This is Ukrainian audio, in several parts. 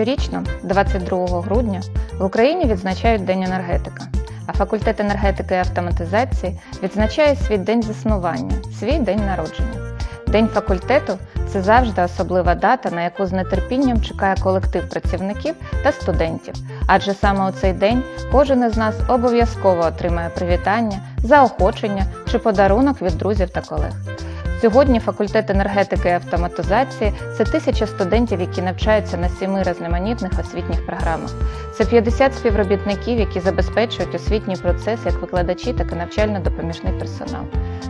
Щорічно, 22 грудня, в Україні відзначають День енергетика, а факультет енергетики і автоматизації відзначає свій день заснування, свій день народження. День факультету це завжди особлива дата, на яку з нетерпінням чекає колектив працівників та студентів. Адже саме у цей день кожен із нас обов'язково отримає привітання, заохочення чи подарунок від друзів та колег. Сьогодні факультет енергетики і автоматизації це тисяча студентів, які навчаються на сіми різноманітних освітніх програмах. Це 50 співробітників, які забезпечують освітній процес як викладачі, так і навчально-допоміжний персонал.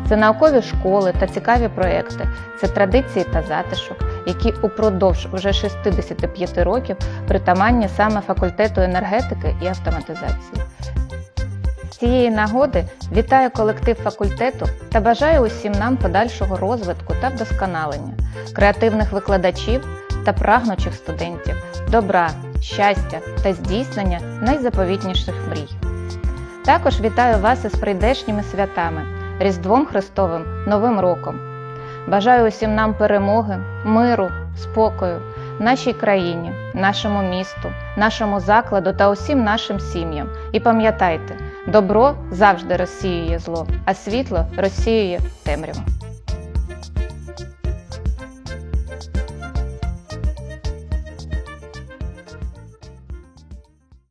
Це наукові школи та цікаві проекти, це традиції та затишок, які упродовж вже 65 років притаманні саме факультету енергетики і автоматизації. Цієї нагоди вітаю колектив факультету та бажаю усім нам подальшого розвитку та вдосконалення, креативних викладачів та прагнучих студентів, добра, щастя та здійснення найзаповітніших мрій. Також вітаю вас із прийдешніми святами, Різдвом Христовим, Новим роком. Бажаю усім нам перемоги, миру, спокою, нашій країні, нашому місту, нашому закладу та усім нашим сім'ям. І пам'ятайте, добро завжди розсіює зло, а світло розсіює темряву.